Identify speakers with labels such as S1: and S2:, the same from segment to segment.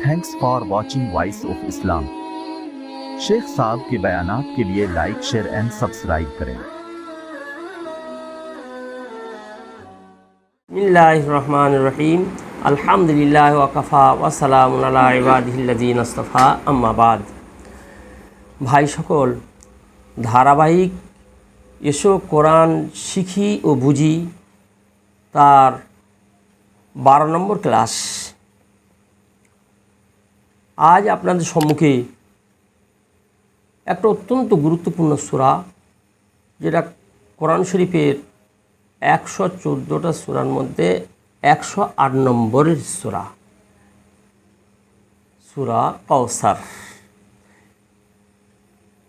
S1: thanks for watching voice of Islam Sheikh साहब के बयानात के लिए लाइक शेयर एंड सब्सक्राइब करें
S2: বিসমিল্লাহ রহমান রহিম আলহামদুলিল্লাহ ওয়াকাফা ওয়াসালাম আল্লাহ ইবাদিল্লাদিন আস্তফা আম্মাবাদ ভাই সকল ধারাবাহিক এসো কোরআন শিখি ও বুঝি তার বারো নম্বর ক্লাস আজ আপনাদের সম্মুখে একটা অত্যন্ত গুরুত্বপূর্ণ সূরা, যেটা কোরআন শরীফের একশো চোদ্দোটা সূরার মধ্যে একশো আট নম্বরের সূরা সূরা কওসার।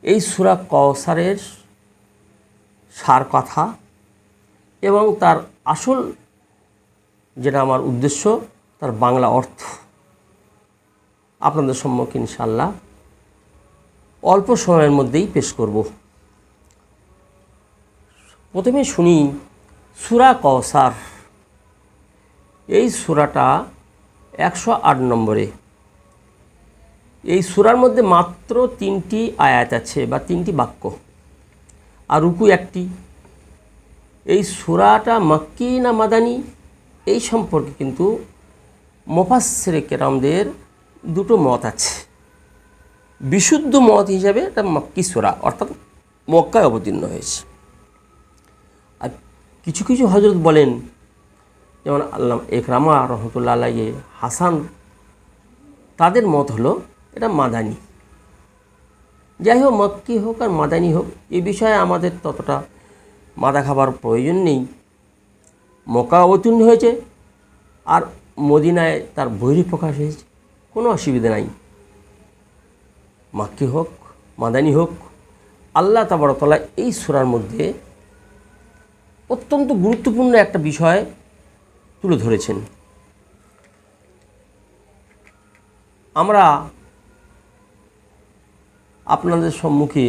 S2: এই সূরা কওসারের সার কথা এবং তার আসল, যেটা আমার উদ্দেশ্য, তার বাংলা অর্থ। আপনাদের সম্মুখে ইনশাল্লাহ অল্প সময়ের মধ্যেই পেশ করব। প্রথমে শুনি সুরা কওসার। এই সুরাটা একশো আট নম্বরে। এই সুরার মধ্যে মাত্র তিনটি আয়াত আছে বা তিনটি বাক্য। আর রুকু একটি। এই সুরাটা মাক্কি না মাদানি? এই সম্পর্কে কিন্তু মোফাসের কেরামদের দুটো মত আছে। বিশুদ্ধ মত হিসাবে এটা মক্কি সুরা, অর্থাৎ মক্কায় অবতীর্ণ হয়েছে। আর কিছু কিছু হজরত বলেন, যেমন আল্লাহ একরামা রহমতুল্লাহ আলাইয়ে হাসান, তাদের মত হলো এটা মাদানি। যাই হোক, মক্কি হোক আর মাদানি হোক, এ বিষয়ে আমাদের ততটা মাদা খাবার প্রয়োজন নেই। মক্কা অবতীর্ণ হয়েছে আর মদিনায় তার বহিঃপ্রকাশ হয়েছে। কোনো অসুবিধা নাই। মাক্কি হোক, মাদানি হোক, আল্লাহ তাবরতলা এই সুরার মধ্যে অত্যন্ত গুরুত্বপূর্ণ একটা বিষয় তুলে ধরেছেন। আমরা আপনাদের সম্মুখে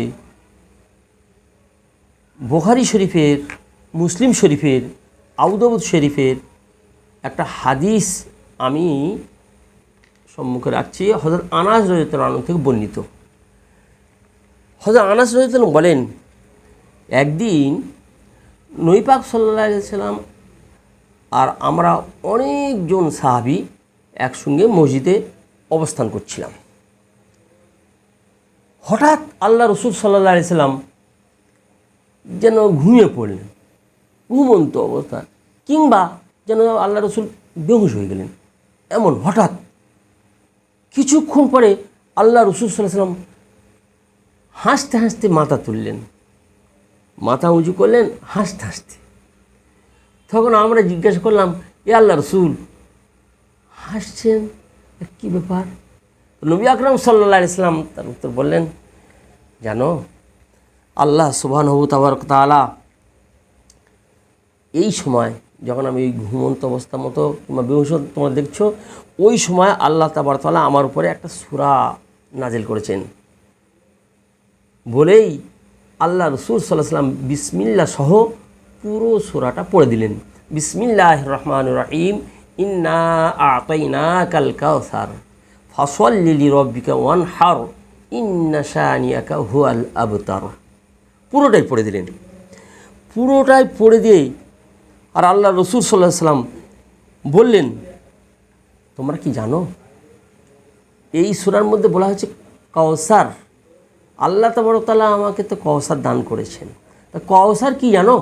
S2: বোখারি শরীফের, মুসলিম শরীফের আউদাবুদ শরীফের একটা হাদিস আমি সম্মুখে রাখছি। হজরত আনাস রজতলান থেকে বর্ণিত। হজরত আনাস রজতলান বলেন, একদিন নৈপাক সাল্লাহ সাল্লাম আর আমরা অনেকজন সাহাবি একসঙ্গে মসজিদে অবস্থান করছিলাম। হঠাৎ আল্লাহ রসুল সাল্লাহ সাল্লাম যেন ঘুমিয়ে পড়লেন, ঘুমন্ত অবস্থা কিংবা যেন আল্লাহ রসুল বেহুশ হয়ে গেলেন। এমন হঠাৎ কিছুক্ষণ পরে আল্লাহ রসুল সাল্লাম হাসতে হাসতে মাথা তুললেন। মাথা উঁচু করলেন, হাসতে হাসতে। তখন আমরা জিজ্ঞাসা করলাম, এ আল্লাহ রসুল, হাসছেন? কী ব্যাপার? নবী আকরম সাল্লা ইসলাম তার উত্তর বললেন, জানো, আল্লাহ সুবাহ তালা এই সময় যখন আমি ঘুমন্ত অবস্থা মতো কিংবা বেহুশ তোমরা দেখছ, ওই সময় আল্লাহ তাবার তালা আমার উপরে একটা সুরা নাজিল করেছেন। বলেই আল্লাহ রসুল সাল্লাহ সাল্লাম বিসমিল্লা সহ পুরো সুরাটা পড়ে দিলেন। বিসমিল্লাহ রহমান রাহিম, ইন্না আতাইনা কাল কাউসার ফসল লিলি রব্বিকা ওয়ান হার ইন্না শানিয়াকা হুয়াল আবতার। পুরোটাই পড়ে দিলেন। পুরোটাই পড়ে দিয়ে আর আল্লাহ রসুল সাল্লাহ সাল্লাম বললেন, তোমরা কি জানো? এই সুরার মধ্যে বলা হয়েছে, কওসার। আল্লাহ তবরতালা আমাকে তো কওসার দান করেছেন। তা কওসার কি জানো?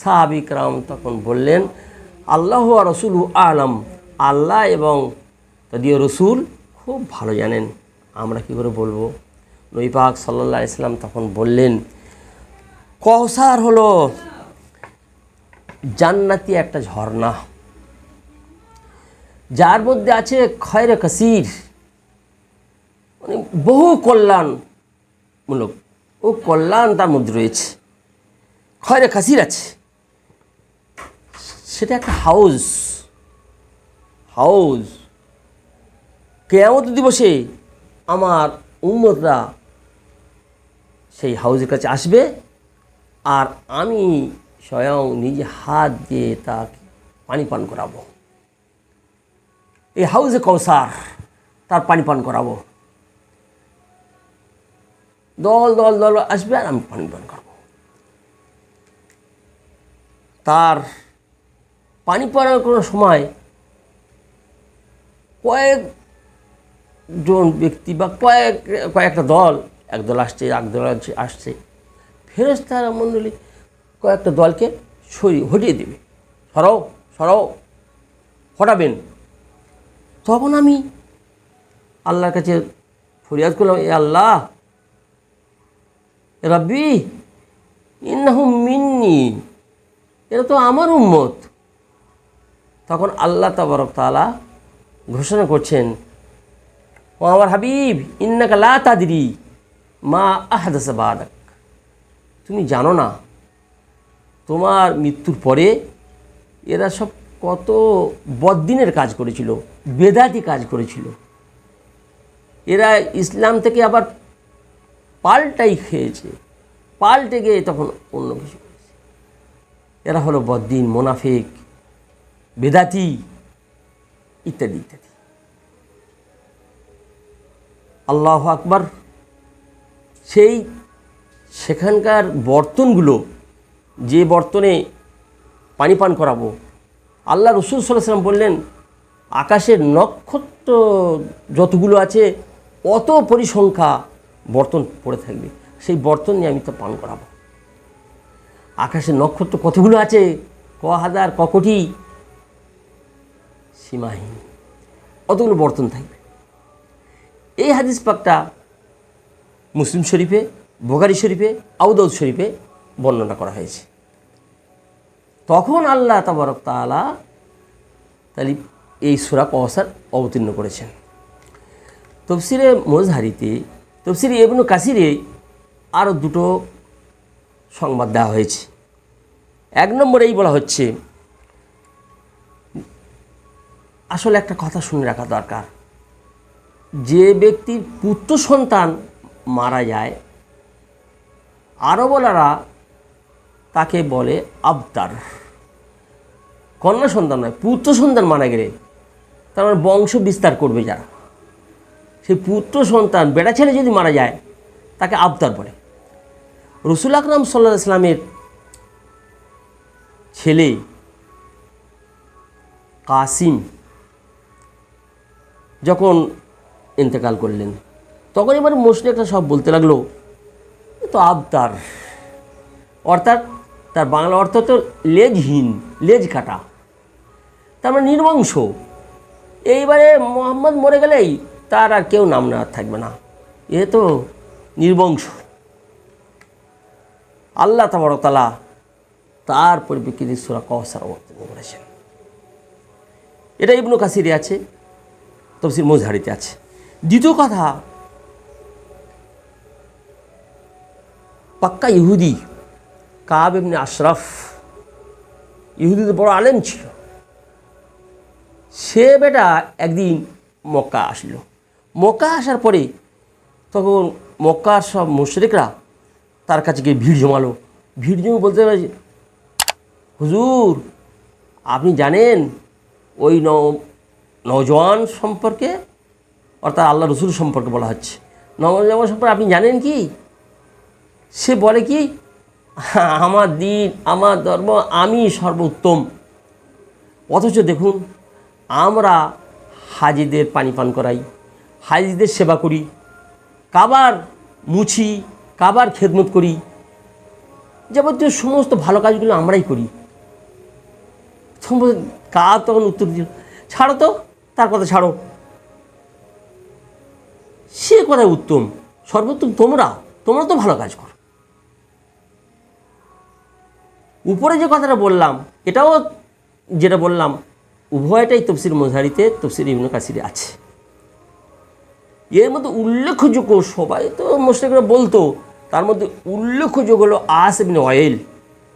S2: সাহাবিক রাম তখন বললেন, আল্লাহ আর রসুল আলম। আল্লাহ এবং তদীয় রসুল খুব ভালো জানেন। আমরা কি করে বলব? নৈপাক সাল্লা ইসলাম তখন বললেন, কওসার হলো জান্নাতি একটা ঝর্ণা। যার মধ্যে আছে খয়রে কাসির। মানে বহু কল্যাণমূলক। ও কল্যাণ তার মধ্যে রয়েছে। খয়রে কাসির আছে। সেটা একটা হাউস। হাউস। কেয়ামত দিবসে আমার উম্মতরা সেই হাউসের কাছে আসবে। আর আমি স্বয়ং নিজে হাত দিয়ে তাকে পানি পান করাবো। এই হাউজে কৌসার তার পানি পান করাবো। দল দল দল আসবে আর আমি পানি পান করব। তার পানি পান করার সময় কয়েক জন ব্যক্তি বা কয়েক, কয়েকটা দল, এক দল আসছে এক দল আসছে- ফেরেস্তারা মণ্ডলী কয়েকটা দলকে সরিয়ে হটিয়ে দেবে। সরাও সরাও, হটাবেন। তখন আমি আল্লাহর কাছে ফরিয়াদ করলাম, এ আল্লাহ, রাব্বি, ইন্নাহু মিন্নি, এরা তো আমার উম্মত। তখন আল্লাহ তাবারক তাআলা ঘোষণা করছেন, ও আমার হাবিব, ইন্নাকা লা তাদরি মা আহাদাসা বাদাক। তুমি জানো না তোমার মৃত্যুর পরে এরা সব কত বদ্দিনের কাজ করেছিল, বেদাতি কাজ করেছিল। এরা ইসলাম থেকে আবার পাল্টাই খেয়েছে। পাল্টে গিয়ে তখন অন্য কিছু এরা হলো বদ্দিন, মোনাফিক, বেদাতি ইত্যাদি ইত্যাদি। আল্লাহ আকবার। সেই সেখানকার বর্তনগুলো যে বর্তনে পানি পান করাবো। আল্লাহ রসুল সাল্লাম বললেন, আকাশের নক্ষত্র যতগুলো আছে, অত পরিসংখ্যা বর্তন পড়ে থাকবে। সেই বর্তন নিয়ে আমি তো পান করাবো। আকাশের নক্ষত্র কতগুলো আছে? ক হাজার, ক কোটি? সীমাহীন। অতগুলো বর্তন থাকবে। এই হাদিস পাকটা মুসলিম শরীফে বোগারি শরীফে আউদাউদ শরীফে বর্ণনা করা হয়েছে। তখন আল্লাহ তাবারক তাআলা তাহলে এই সুরা কওসার অবতীর্ণ করেছেন। তফসিরে মোজহারিতে, তফসিরে এবনু কাসিরে আরও দুটো সংবাদ দেওয়া হয়েছে। এক নম্বরেই বলা হচ্ছে, আসলে একটা কথা শুনে রাখা দরকার। যে ব্যক্তির পুত্র সন্তান মারা যায়, আরবলারা তাকে বলে আবতার কন্যা সন্তান নয়, পুত্র সন্তান মারা গেলে তার মানে বংশ বিস্তার করবে যারা। সেই পুত্র সন্তান, বেটা ছেলে যদি মারা যায়, তাকে আবতার বলে। রসুল আকরাম সাল্লাহ ইসলামের ছেলে কাসিম যখন ইন্তেকাল করলেন, তখন এবার মুসলিকরা সব বলতে লাগল তো আবতার অর্থাৎ তার বাংলা অর্থ তো লেজহীন, লেজ কাটা। তার মানে নির্বংশ। এইবারে মোহাম্মদ মরে গেলেই তার আর কেউ নাম নেওয়ার থাকবে না। এ তো নির্বংশ। আল্লাহ তাবরতালা তার পরিপ্রেক্ষিতে সুরা কহসার অবতীর্ণ করেছেন এটা ইবনু কাসিরে আছে, তফসির মোজহারিতে আছে। দ্বিতীয় কথা, পাক্কা ইহুদি কাব এমনি আশরাফ, ইহুদিদের বড় আলেম ছিল। সে বেটা একদিন মক্কা আসলো। মক্কা আসার পরে তখন মক্কার সব মুশরিকরা তার কাছে গিয়ে ভিড় জমালো। ভিড় জমে বলতে লাগে হুজুর, আপনি জানেন ওই নজওয়ান সম্পর্কে? অর্থাৎ আল্লাহ রসুল সম্পর্কে বলা হচ্ছে। নজওয়ান সম্পর্কে আপনি জানেন কি? সে বলে কি আমার দিন, আমার ধর্ম, আমি সর্বোত্তম। অথচ দেখুন, আমরা হাজিদের পানি পান করাই, হাজিদের সেবা করি, কাবার মুছি, কাবার খেদমত করি, যাবতীয় সমস্ত ভালো কাজগুলো আমরাই করি। কা তখন উত্তর দিল, ছাড়ো তো, তার কথা ছাড়ো। সে কথা উত্তম, সর্বোত্তম তোমরা তোমরা তো ভালো কাজ করো। উপরে যে কথাটা বললাম, এটাও যেটা বললাম, উভয়টাই তফসির মজারিতে, তফসির ইবনু কাসিরে আছে। এর মধ্যে উল্লেখযোগ্য, সবাই তো মুসলিমরা বলতো, তার মধ্যে উল্লেখযোগ্য হলো আস ইবনে অয়েল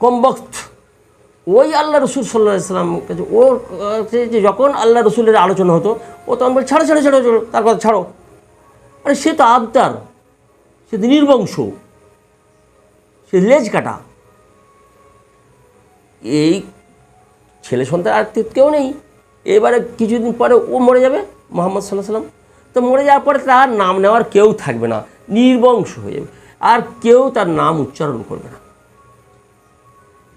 S2: কমবক্ত ওই আল্লাহ রসুল সাল্লাহ ইসলাম কাছে কাছে যে যখন আল্লাহ রসুলের আলোচনা হতো, ও তখন বলে ছাড়ো ছাড়ো ছাড়ো ছাড়ো, তার কথা ছাড়ো। আরে সে তো আবতার সে তো নির্বংশ, সে লেজ কাটা। এই ছেলে সন্তান আর কেউ নেই। এবারে কিছুদিন পরে ও মরে যাবে, মোহাম্মদ সাল্লাহ সাল্লাম তো মরে যাওয়ার পরে তার নাম নেওয়ার কেউ থাকবে না, নির্বংশ হয়ে যাবে। আর কেউ তার নাম উচ্চারণ করবে না।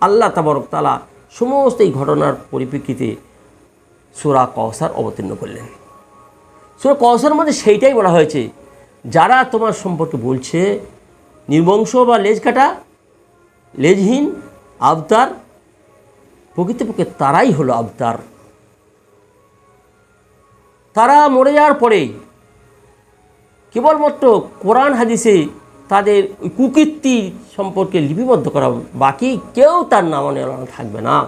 S2: আল্লাহ তাবরক তালা সমস্ত এই ঘটনার পরিপ্রেক্ষিতে সুরা কওসার অবতীর্ণ করলেন। সুরা কওসার মধ্যে সেইটাই বলা হয়েছে, যারা তোমার সম্পর্কে বলছে, নির্বংশ বা লেজ কাটা লেজহীন, আবতার প্রকৃতপক্ষে তারাই হলো আবতার। তারা মরে যাওয়ার পরে কেবলমাত্র কোরআন হাদিসে তাদের ওই কুকীর্তি সম্পর্কে লিপিবদ্ধ করা বাকি কেউ তার নাম নেওয়া থাকবে না।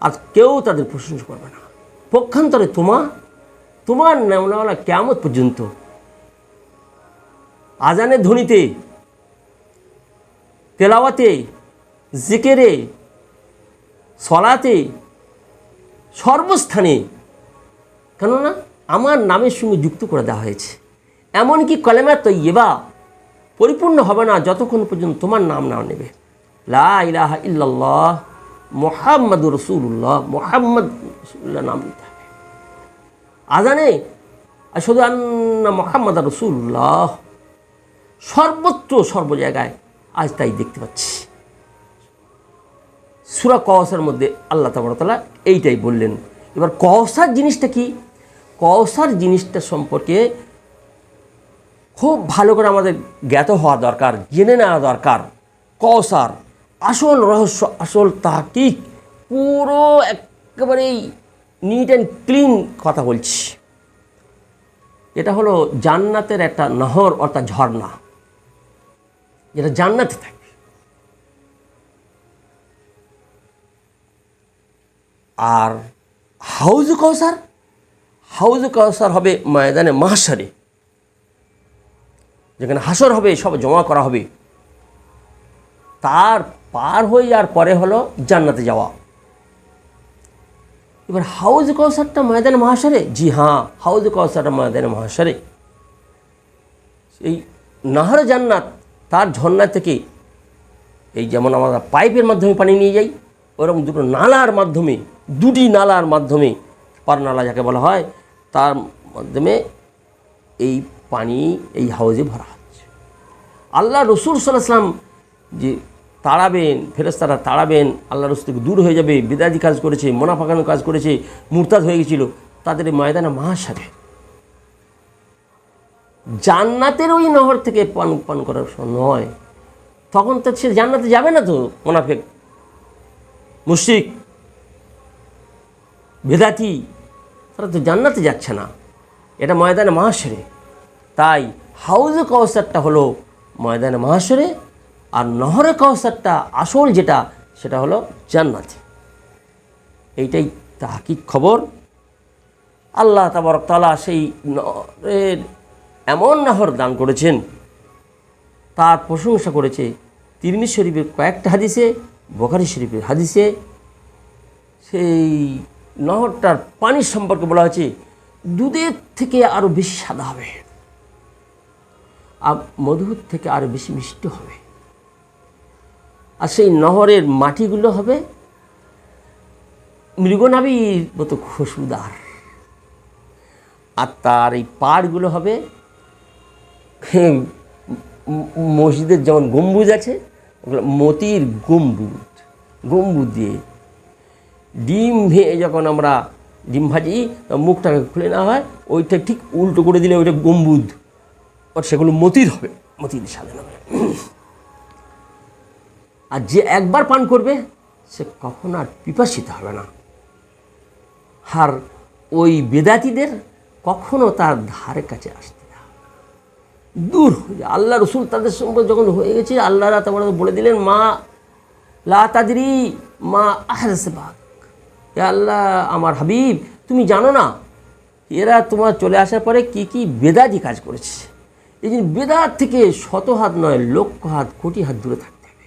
S2: আর কেউ তাদের প্রশংসা করবে না। পক্ষান্তরে তোমা, তোমার নেওয়ালা কেমন পর্যন্ত আজানের ধ্বনিতে, তেলাওয়াতে, জিকেরে সলাতে সর্বস্থানে। কেননা আমার নামের সঙ্গে যুক্ত করে দেওয়া হয়েছে। এমনকি কলেমা তৈবা পরিপূর্ণ হবে না যতক্ষণ পর্যন্ত তোমার নাম না নেবে। লা ইলাহা ইল্লাল্লাহ মোহাম্মদ রসুল্লাহ মোহাম্মদ রসুল্লাহ নাম নিতে হবে। আজানে শুধু আন্না মোহাম্মদ রসুল্লাহ সর্বত্র সর্ব জায়গায় আজ তাই দেখতে পাচ্ছি। সুরা কওসার মধ্যে আল্লাহ তাবরতলা এইটাই বললেন। এবার কওসার জিনিসটা কি? কওসার জিনিসটা সম্পর্কে খুব ভালো করে আমাদের জ্ঞাত হওয়া দরকার, জেনে নেওয়া দরকার। কওসার আসল রহস্য, আসল তাকিক পুরো একেবারেই নিট অ্যান্ড ক্লিন কথা বলছি। এটা হলো জান্নাতের একটা নহর অর্থাৎ ঝর্ণা। যেটা জান্নাতে থাকবে আর হাউজ কৌসার হাউজ কৌসার হবে ময়দানে মাহাসারে যেখানে হাসর হবে, সব জমা করা হবে। তার পার হয়ে যাওয়ার পরে হলো জান্নাতে যাওয়া। এবার হাউজ কৌসারটা ময়দানে মহাসারে জি হ্যাঁ হাউজ কৌসারটা ময়দানে মহাসারে এই নাহর জান্নাত, তার ঝর্ণা থেকে এই যেমন আমরা পাইপের মাধ্যমে পানি নিয়ে যাই, ওরকম দুটো নালার মাধ্যমে দুটি নালার মাধ্যমে, পার নালা যাকে বলা হয়, তার মাধ্যমে এই পানি এই হাউজে ভরা হচ্ছে। আল্লাহ রসুল সাল্লাহাম যে তাড়াবেন ফেরেস্তারা তাড়াবেন আল্লাহ রসুল থেকে দূর হয়ে যাবে বিদাদি কাজ করেছে, মোনাফাকানো কাজ করেছে, মুরতাদ হয়ে গেছিল, তাদের ময়দানে মহাসারে জান্নাতের ওই নহর থেকে পান পান করার নয়। তখন তো সে জান্নাতে যাবে না তো, মোনাফেক মুশিক বেদাতি, তারা তো জান্নাতে যাচ্ছে না। এটা ময়দানে মহাসরে তাই হাউজে কওসারটা হলো ময়দানে মহাসরে আর নহরে কওসারটা আসল যেটা, সেটা হলো জান্নাতে। এইটাই তাহাকিক খবর। আল্লাহ তাবরক তালা সেই নহরের এমন নহর দান করেছেন, তার প্রশংসা করেছে তিরমিজ শরীফের কয়েকটা হাদিসে, বখারি শরীফের হাদিসে। সেই নহরটার পানির সম্পর্কে বলা হয়েছে, দুধের থেকে আরও বেশি সাদা হবে। আর মধুর থেকে আরও বেশি মিষ্টি হবে। আর সেই নহরের মাটিগুলো হবে মৃগনাবির মতো খুশবুদার আর তার এই পাড়গুলো হবে মসজিদের যেমন গম্বুজ আছে, ওগুলো মতির গম্বুজ গম্বুজ দিয়ে ডিম ভেঙে যখন আমরা ডিম ভাজি মুখটাকে খুলে নেওয়া হয়, ওইটা ঠিক উল্টো করে দিলে ওইটা গম্বুজ আর সেগুলো মতির হবে মতির সাজানো হবে। আর যে একবার পান করবে, সে কখনো আর পিপাসিত হবে না। আর ওই বেদাতিদের কখনো তার ধারে কাছে আসতে দূর হয়ে যায় আল্লাহ রসুল তাদের সঙ্গে যখন হয়ে গেছে আল্লাহ তারপরে বলে দিলেন, মা লা তাদরি মা আহরসে বাক এ আল্লাহ, আমার হাবিব, তুমি জানো না, এরা তোমার চলে আসার পরে কি কি বেদাতি কাজ করেছে। এই জন্য বেদাত থেকে শত হাত নয় লক্ষ হাত কোটি হাত দূরে থাকতে হবে।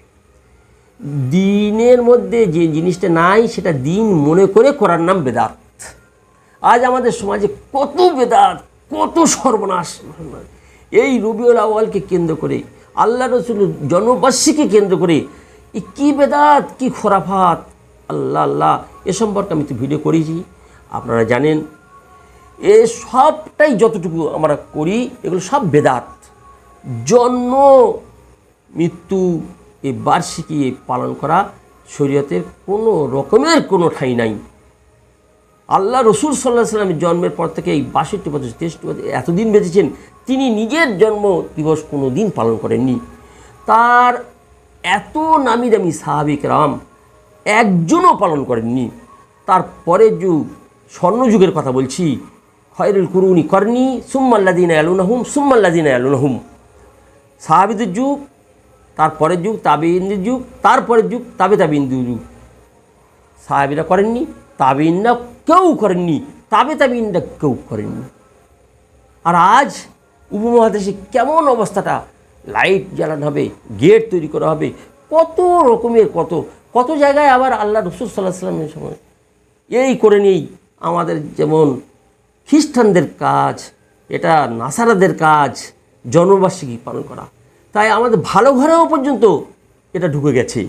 S2: দিনের মধ্যে যে জিনিসটা নাই, সেটা দিন মনে করে করার নাম বেদাত। আজ আমাদের সমাজে কত বেদাত, কত সর্বনাশ। এই রবিউল আওয়ালকে কেন্দ্র করে, আল্লাহ রসুল জন্মবার্ষিকী কেন্দ্র করে, এই কী বেদাত, কী খোরাফাত। আল্লাহ আল্লাহ এ সম্পর্কে আমি তো ভিডিও করেছি। আপনারা জানেন, এ সবটাই যতটুকু আমরা করি, এগুলো সব বেদাত। জন্ম, মৃত্যু এই বার্ষিকী পালন করা শরীয়তের কোনো রকমের কোনো ঠাঁই নাই। আল্লাহ রসুল সাল্লাহ সাল্লামের জন্মের পর থেকে এই বাষট্টি বছর, তেষট্টি বছর এতদিন বেঁচেছেন, তিনি নিজের জন্ম দিবস কোনো দিন পালন করেননি। তার এত নামি দামি সাহাবিক রাম একজনও পালন করেননি। তার পরের যুগ স্বর্ণযুগের কথা বলছি, খয়রুল কুরুনি করনি সুম্মাল্লাদিন আলুনাহুম সুম্মাল্লাদিন আলুনাহুম সাহাবিদের যুগ, তারপরের যুগ তাবে তাবিনদের যুগ, তারপরের যুগ, তাবে তাবিনদের যুগ। সাহাবিরা করেননি তাবে তাবিনরা কেউ করেননি, তাবে তাবিনরা কেউ করেননি। আর আজ উপমহাদেশে কেমন অবস্থাটা? লাইট জ্বালানো হবে, গেট তৈরি করা হবে, কত রকমের কত কত জায়গায় আবার আল্লাহ রসুল সাল্লাহ সাল্লামের সময় এই করে নেই আমাদের যেমন খ্রিস্টানদের কাজ, এটা নাসারাদের কাজ, জন্মবার্ষিকী পালন করা। তাই আমাদের ভালো ঘরেও পর্যন্ত এটা ঢুকে গেছে।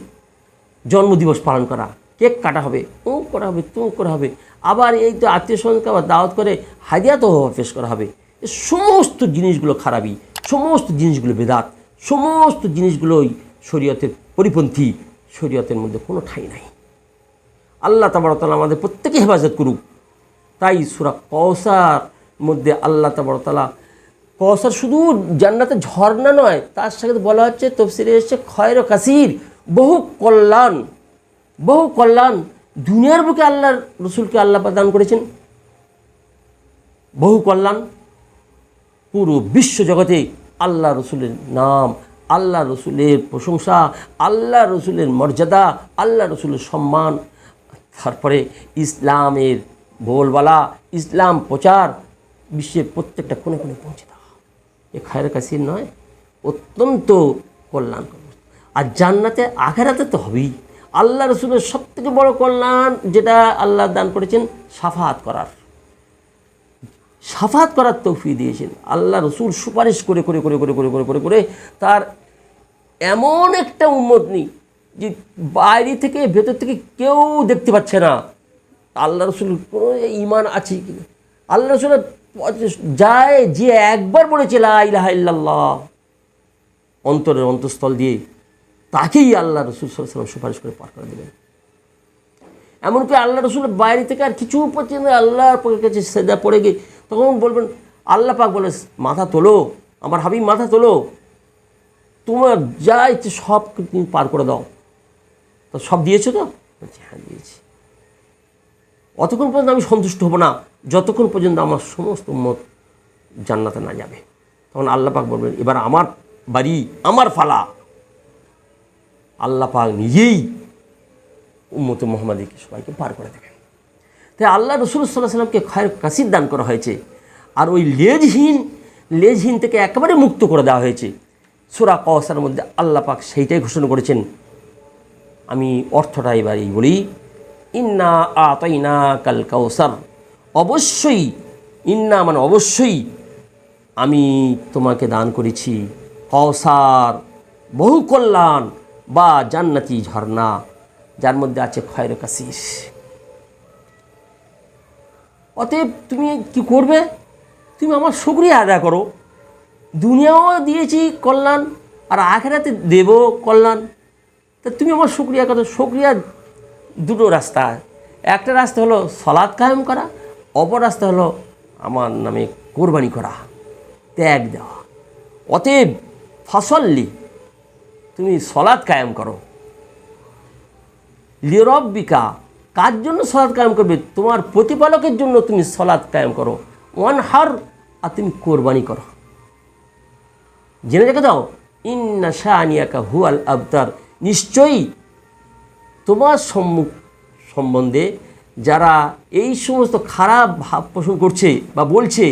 S2: জন্মদিবস পালন করা, কেক কাটা হবে ও করা হবে তুঁক করা হবে। আবার এই তো আত্মীয় স্বজনকে আবার দাওয়াত করে হাদিয়া তো পেশ করা হবে। সমস্ত জিনিসগুলো খারাপই, সমস্ত জিনিসগুলো বেদাত, সমস্ত জিনিসগুলোই শরীয়তের পরিপন্থী শরীয়তের মধ্যে কোনো ঠাঁই নাই। আল্লাহ তাবরতালা আমাদের প্রত্যেকে হেফাজত করুক। তাই সুরা কৌসার মধ্যে আল্লাহ তাবরতালা কৌসার শুধু জান্নাতে ঝর্ণা নয়, তার সাথে বলা হচ্ছে তফসিরে এসছে খয়ের কাসির। বহু কল্যাণ বহু কল্যাণ দুনিয়ার বুকে আল্লাহর রসুলকে আল্লাহ দান করেছেন। বহু কল্যাণ পুরো বিশ্ব জগতে আল্লাহ রসুলের নাম আল্লাহ রসুলের প্রশংসা, আল্লাহ রসুলের মর্যাদা, আল্লাহ রসুলের সম্মান। তারপরে ইসলামের বলবালা ইসলাম প্রচার বিশ্বের প্রত্যেকটা কোণে কোণে পৌঁছে দেওয়া। এ খায়ের কাছির নয়, অত্যন্ত কল্যাণ আর জান্নাতে, আখেরাতে তো হবেই। আল্লাহ রসুলের সবথেকে বড় কল্যাণ যেটা আল্লাহ দান করেছেন সাফাত করার। সাফাত করার তৌফি দিয়েছেন। আল্লাহ রসুল সুপারিশ করে করে করে করে করে করে করে করে তার এমন একটা উন্মত নেই যে বাইরে থেকে ভেতর থেকে কেউ দেখতে পাচ্ছে না। আল্লাহ রসুল কোনো ইমান আছে কি না? আল্লাহ রসুলের যায়, যে একবার বলেছে ইলাহা অন্তরের অন্তঃস্থল দিয়ে তাকেই আল্লাহ রসুল সাল্লাম সুপারিশ করে পার করে দেবেন এমনকি আল্লাহ রসুলের বাইরে থেকে আর কিছু পর্যন্ত আল্লাহর কাছে সেদা পড়ে গিয়ে তখন বলবেন আল্লাহ পাক বলে মাথা তোলো আমার হাবিব মাথা তোলো। তোমার যা ইচ্ছে সব তুমি পার করে দাও। তো সব দিয়েছ তো? বলছি, হ্যাঁ দিয়েছি। অতক্ষণ পর্যন্ত আমি সন্তুষ্ট হব না। যতক্ষণ পর্যন্ত আমার সমস্ত মত জান্নাতে না যাবে। তখন আল্লাহ পাক বলবেন এবার আমার বাড়ি আমার ফালা। আল্লাহ পাক নিজেই উম্মত মোহাম্মদীকে সবাইকে পার করে দেবেন। তাই আল্লাহ রসুল সাল্লাহ সাল্লামকে খায়ের কাসির দান করা হয়েছে। আর ওই লেজহীন লেজহীন থেকে একেবারে মুক্ত করে দেওয়া হয়েছে। সুরা কওসার মধ্যে আল্লাহ পাক সেইটাই ঘোষণা করেছেন। আমি অর্থটা এবার এই বলি, ইন্না আতাইনা কাল কাউসার অবশ্যই, ইন্না মানে অবশ্যই আমি তোমাকে দান করেছি। কওসার বহু কল্যাণ বা জান্নাতি ঝর্ণা, যার মধ্যে আছে খয়ের কাশিস অতএব তুমি কি করবে? তুমি আমার শুক্রিয়া আদায় করো। দুনিয়াও দিয়েছি কল্যাণ, আর আখেরাতে দেব কল্যাণ। তা তুমি আমার শুক্রিয়া করো। শুক্রিয়া দুটো রাস্তা। একটা রাস্তা হলো সলাদ কায়েম করা, অপর রাস্তা হলো আমার নামে কোরবানি করা, ত্যাগ দেওয়া। অতএব ফসল্লি, তুমি সলাদ কায়েম করো। লিরব্বিকা কার জন্য সলাদ কায়েম করবে? তোমার প্রতিপালকের জন্য তুমি সলাদ কায়েম করো। ওয়ান হার, আর তুমি কোরবানি করো। জেনে রেখে দাও, ইন্না শাহানিয়াকা হুয়াল আবতার। নিশ্চয়ই তোমার সম্মুখ সম্বন্ধে যারা এই সমস্ত খারাপ ভাব পোষণ করছে বা বলছে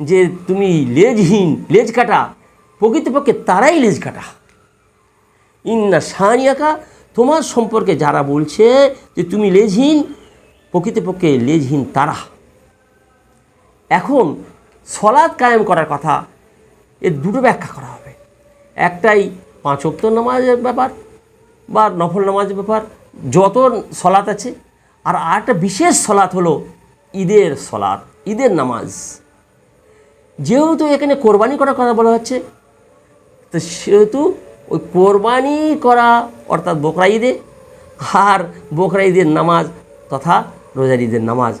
S2: যে তুমি লেজহীন লেজ কাটা প্রকৃতপক্ষে তারাই লেজ কাটা ইন্না সানিয়াকা তোমার সম্পর্কে যারা বলছে যে তুমি লেজহীন, প্রকৃতপক্ষে লেজহীন তারা। এখন সলাদ কায়েম করার কথা, এর দুটো ব্যাখ্যা করা হবে। একটাই পাঁচ অক্ত নামাজের ব্যাপার বা নফল নামাজের ব্যাপার, যত সলাৎ আছে। আর আরেকটা বিশেষ সলাৎ হলো ঈদের সলাদ ঈদের নামাজ। যেহেতু এখানে কোরবানি করার কথা বলা হচ্ছে, তো সেহেতু ওই কোরবানি করা, অর্থাৎ বকরা ঈদে, আর বকরা ঈদের নামাজ তথা রোজার ঈদের নামাজ।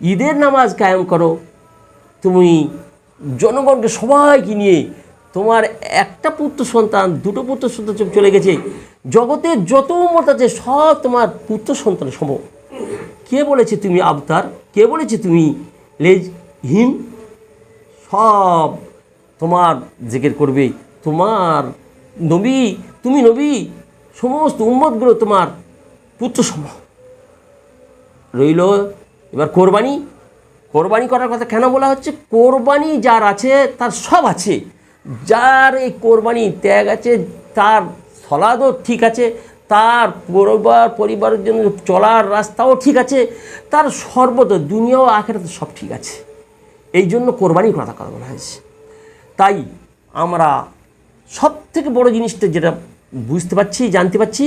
S2: ঈদের নামাজ কায়েম করো। তুমি জনগণকে সবাইকে নিয়ে তোমার একটা পুত্র সন্তান, দুটো পুত্র সন্তান চলে গেছে। জগতের যত মত আছে, সব তোমার পুত্র সন্তান সম। কে বলেছে তুমি আবতার? কে বলেছে তুমি লেজহীন? সব তোমার জিকির করবে। তোমার নবী, তুমি নবী, সমস্ত উম্মতগুলো তোমার পুত্র সম রইল এবার কোরবানি। কোরবানি করার কথা কেন বলা হচ্ছে? কোরবানি যার আছে, তার সব আছে। যার এই কোরবানি ত্যাগ আছে, তার সলাদও ঠিক আছে, তার পরিবার, পরিবারের জন্য চলার রাস্তাও ঠিক আছে, তার সর্বত দুনিয়াও আখেরাতে সব ঠিক আছে। এই জন্য কোরবানির কথা কথা বলা হয়েছে। তাই আমরা সব থেকে বড় জিনিসটা যেটা বুঝতে পারছি, জানতে পারছি,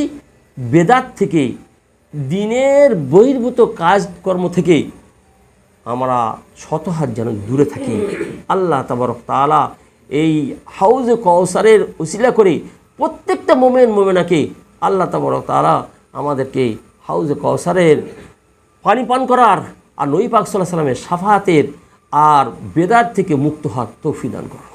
S2: বেদাত থেকে, দিনের বহির্ভূত কাজকর্ম থেকে আমরা শত হাত যেন দূরে থাকি। আল্লাহ তাবারক তাআলা এই হাউজে কৌসারের উসিলা করে প্রত্যেকটা মোমেন, মোমেনাকে আল্লাহ তাবারক তাআলা আমাদেরকে হাউজে কৌসারের পানি পান করার আর নবী পাক সাল্লাহ সাল্লামের সাফাহাতের আর বেদার থেকে মুক্ত হওয়ার তৌফিক দান করো